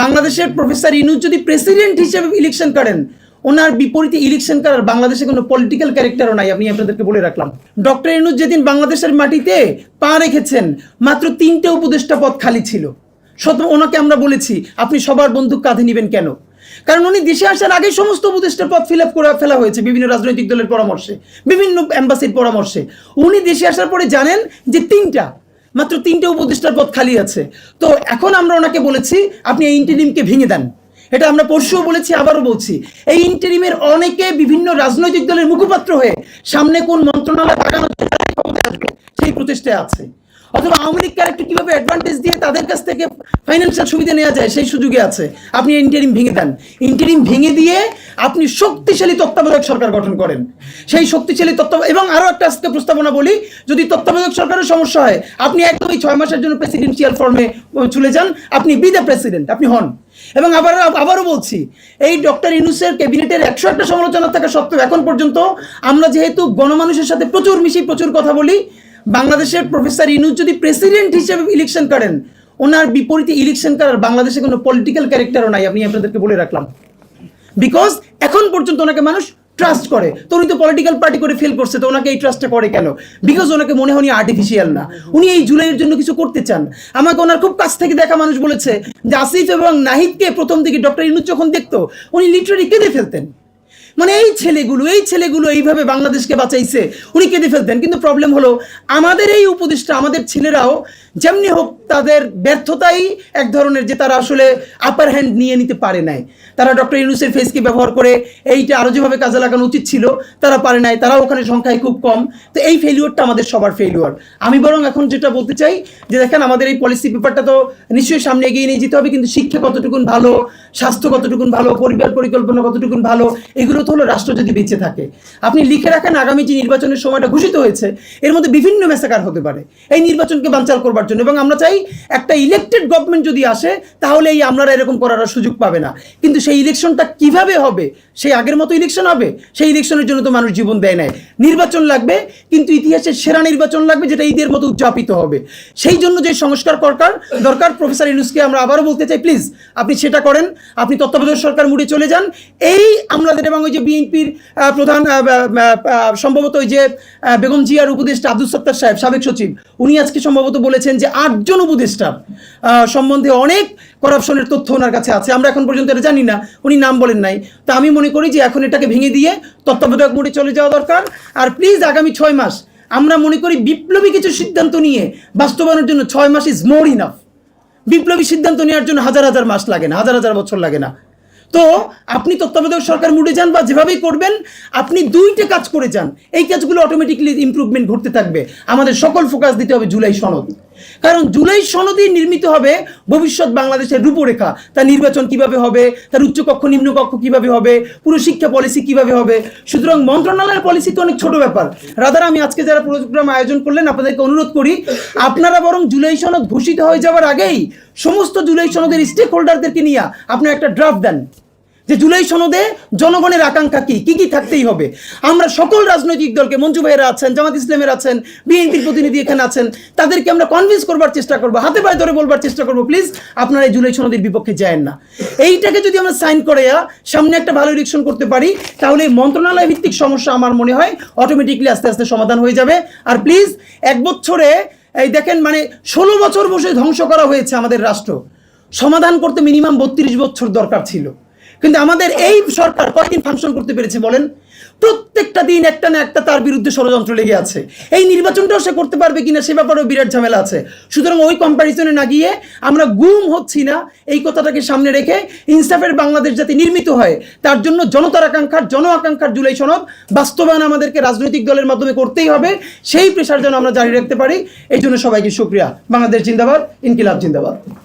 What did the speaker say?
বাংলাদেশের প্রফেসর ইনুজ যদি প্রেসিডেন্ট হিসেবে ইলেকশন করেন, ওনার বিপরীতে ইলেকশন করার বাংলাদেশে কোনো পলিটিক্যাল ক্যারেক্টারও নাই আমি আপনাদেরকে বলে রাখলাম। ডক্টর ইনুজ যেদিন বাংলাদেশের মাটিতে পা রেখেছেন, মাত্র তিনটে উপদেষ্টা পদ খালি ছিল। সত ওনাকে আমরা বলেছি, আপনি সবার বন্দুক কাঁধে নেবেন কেন? কারণ উনি দেশে আসার আগে সমস্ত উপদেষ্টার পদ ফিল আপ করে ফেলা হয়েছে, বিভিন্ন রাজনৈতিক দলের পরামর্শে, বিভিন্ন অ্যাম্বাসির পরামর্শে। উনি দেশে আসার পরে জানেন যে তিনটা মাত্র তিনটে উপদেষ্টার পদ খালি আছে। তো এখন আমরা ওনাকে বলেছি, আপনি এই ইন্টারিমকে ভেঙে দেন। এটা আমরা পরশুও বলেছি, আবারও বলছি। এই ইন্টারিমের অনেকে বিভিন্ন রাজনৈতিক দলের মুখপাত্র হয়ে সামনে কোন মন্ত্রণালয় সেই প্রচেষ্টায় আছে। অথবা আওয়ামী লীগ ক্যারেক্টার কীভাবে অ্যাডভান্টেজ দিয়ে তাদের কাছ থেকে ফাইন্যান্সিয়াল সুবিধা নেওয়া যায়, সেই সুযোগে আছে। আপনি ইন্টারিম ভেঙে দেন। ইন্টারিম ভেঙে দিয়ে আপনি শক্তিশালী তত্ত্বাবধায়ক সরকার গঠন করেন। সেই শক্তিশালী তত্ত্ব এবং আরও একটা আজকে প্রস্তাবনা বলি, যদি তত্ত্বাবধায়ক সরকারের সমস্যা হয়, আপনি একদমই ছয় মাসের জন্য প্রেসিডেন্সিয়াল ফর্মে চলে যান। আপনি বি দ্য প্রেসিডেন্ট আপনি হন। এবং আবার, আবারও বলছি, এই ডক্টর ইনুসের ক্যাবিনেটের একশো একটা সমালোচনা থাকা সত্ত্বেও এখন পর্যন্ত আমরা যেহেতু গণমানুষের সাথে প্রচুর মিশি প্রচুর কথা বলি বাংলাদেশের প্রফেসর ইনুজ যদি প্রেসিডেন্ট হিসেবে ইলেকশন করেন, ওনার বিপরীতে ইলেকশন করার বাংলাদেশে কোনো পলিটিক্যাল ক্যারেক্টারও নাই, আমি আপনাদেরকে বলে রাখলাম। বিকজ এখন পর্যন্ত ওনাকে মানুষ ট্রাস্ট করে। তো উনি তো পলিটিক্যাল পার্টি করে ফেল করছে, তো ওনাকে এই ট্রাস্টটা করে কেন? বিকজ ওনাকে মনে হয় উনি আর্টিফিশিয়াল না। উনি এই জুলাইয়ের জন্য কিছু করতে চান। আমাকে ওনার খুব কাছ থেকে দেখা মানুষ বলেছে যে আসিফ এবং নাহিদকে প্রথম দিকে ডক্টর ইনুজ যখন দেখতো, উনি লিটারি কেঁদে ফেলতেন। মানে এই ছেলেগুলো এই ছেলেগুলো এইভাবে বাংলাদেশকে বাঁচাইছে, উনি কেঁদে ফেলতেন। কিন্তু প্রবলেম হলো, আমাদের এই উপদেশটা আমাদের ছেলেরাও যেমনি হোক, তাদের ব্যর্থতাই এক ধরনের যে তারা আসলে আপার হ্যান্ড নিয়ে নিতে পারে নাই। তারা ডক্টর ইউনুসের ফেসকে ব্যবহার করে এইটা আরও যেভাবে কাজে লাগানো উচিত ছিল, তারা পারে নাই তারা ওখানে সংখ্যায় খুব কম। তো এই ফেলিওরটা আমাদের সবার ফেলিওর আমি বরং এখন যেটা বলতে চাই, যে দেখেন, আমাদের এই পলিসি পেপারটা তো নিশ্চয়ই সামনে এগিয়ে নিয়ে যেতে হবে, কিন্তু শিক্ষা কতটুকুন ভালো, স্বাস্থ্য কতটুকুন ভালো, পরিবার পরিকল্পনা কতটুকুন ভালো, এগুলো তো হলো রাষ্ট্র যদি বেঁচে থাকে। আপনি লিখে রাখেন, আগামী যে নির্বাচনের সময়টা ঘোষিত হয়েছে, এর মধ্যে বিভিন্ন মেসাকার হতে পারে। এই নির্বাচনকে বানচাল করবার জন্য। এবং আমরা চাই একটা ইলেকটেড গভর্নমেন্ট যদি আসে তাহলে এই আমরা এরকম করার সুযোগ পাবে না। কিন্তু সেই ইলেকশনটা কীভাবে হবে? সেই আগের মতো ইলেকশন হবে? সেই ইলেকশনের জন্য তো মানুষ জীবন দেয় নাই। নির্বাচন লাগবে, কিন্তু ইতিহাসের সেরা নির্বাচন লাগবে, যেটা ঈদের মতো উদযাপিত হবে। সেই জন্য যে সংস্কার দরকার দরকার, প্রফেসর ইউনুসকে আমরা আবারও বলতে চাই প্লিজ আপনি সেটা করেন, আপনি তত্ত্বাবধায়ক সরকার মুড়ে চলে যান। এই আমাদের এবং ওই যে বিএনপির প্রধান সম্ভবত ওই যে বেগম জিয়ার উপদেষ্টা আব্দুল সত্তার সাহেব, সাবেক সচিব, উনি আজকে সম্ভবত বলেছেন যে আটজন উপদেষ্টার সম্বন্ধে অনেক করাপশনের তথ্য ওনার কাছে আছে। আমরা এখন পর্যন্ত এটা জানি না, উনি নাম বলেন নাই। তা আমি মনে করি যে এখন এটাকে ভেঙে দিয়ে তত্ত্বাবধায়ক মোডে চলে যাওয়া দরকার। আর প্লিজ আগামী ছয় মাস আমরা মনে করি বিপ্লবী কিছু সিদ্ধান্ত নিয়ে বাস্তবায়নের জন্য ছয় মাস ইজ মোর ইনাফ বিপ্লবী সিদ্ধান্ত নেওয়ার জন্য হাজার হাজার মাস লাগে না, হাজার হাজার বছর লাগে না। তো আপনি তত্ত্বাবধায়ক সরকার মুড়ে যান বা যেভাবেই করবেন, আপনি দুইটা কাজ করে যান। এই কাজগুলো অটোমেটিকলি ইমপ্রুভমেন্ট ঘটতে থাকবে। আমাদের সকল ফোকাস দিতে হবে জুলাই সনদ। কারণ জুলাই সনদই নির্মিত হবে ভবিষ্যৎ বাংলাদেশের রূপরেখা। তার নির্বাচন কীভাবে হবে? তার উচ্চকক্ষ, নিম্নকক্ষ কীভাবে হবে? পুরো শিক্ষা পলিসি কীভাবে হবে? সুতরাং মন্ত্রণালয়ের পলিসি তো অনেক ছোট ব্যাপার। রাদার আমি আজকে যারা প্রোগ্রাম আয়োজন করলেন, আপনাদেরকে অনুরোধ করি, আপনারা বরং জুলাই সনদ ঘোষিত হয়ে যাওয়ার আগেই সমস্ত জুলাই সনদের স্টেক হোল্ডারদেরকে নিয়ে আপনারা একটা ড্রাফট দেন। যে জুলাই সনদে জনগণের আকাঙ্ক্ষা কি? কি কি থাকতেই হবে? আমরা সকল রাজনৈতিক দলকে, মঞ্জু ভাইয়েরা আছেন, জামাত ইসলামের আছেন, বিএনপির প্রতিনিধি এখানে আছেন, তাদেরকে আমরা কনভিন্স করবার চেষ্টা করব, হাতে পায়ে ধরে বলবার চেষ্টা করব প্লিজ আপনারা এই জুলাই সনদের বিপক্ষে যায় না। এইটাকে যদি আমরা সাইন করে সামনে একটা ভালো ইলেকশন করতে পারি, তাহলে এই মন্ত্রণালয় ভিত্তিক সমস্যা আমার মনে হয় অটোমেটিকলি আস্তে আস্তে সমাধান হয়ে যাবে। আর প্লিজ এক বছরে, এই দেখেন মানে ষোলো বছর বসে ধ্বংস করা হয়েছে আমাদের রাষ্ট্র। সমাধান করতে মিনিমাম বত্রিশ বছর দরকার ছিল। কিন্তু আমাদের এই সরকার কয়দিন ফাংশন করতে পেরেছে বলেন? প্রত্যেকটা দিন একটা না একটা তার বিরুদ্ধে ষড়যন্ত্র লেগে আছে। এই নির্বাচনটাও সে করতে পারবে কিনা সে ব্যাপারেও বিরাট ঝামেলা আছে। সুতরাং ওই কম্প্যারিজনে না গিয়ে আমরা গুম হচ্ছি না এই কথাটাকে সামনে রেখে ইনসাফের বাংলাদেশ যাতে নির্মিত হয়, তার জন্য জনতার আকাঙ্ক্ষার, জন আকাঙ্ক্ষার জুলাই সনদ বাস্তবায়ন আমাদেরকে রাজনৈতিক দলের মাধ্যমে করতেই হবে। সেই প্রেশার যেন আমরা জারি রাখতে পারি, এই জন্য সবাইকে সুক্রিয়া বাংলাদেশ জিন্দাবাদ, ইনকিলাব জিন্দাবাদ।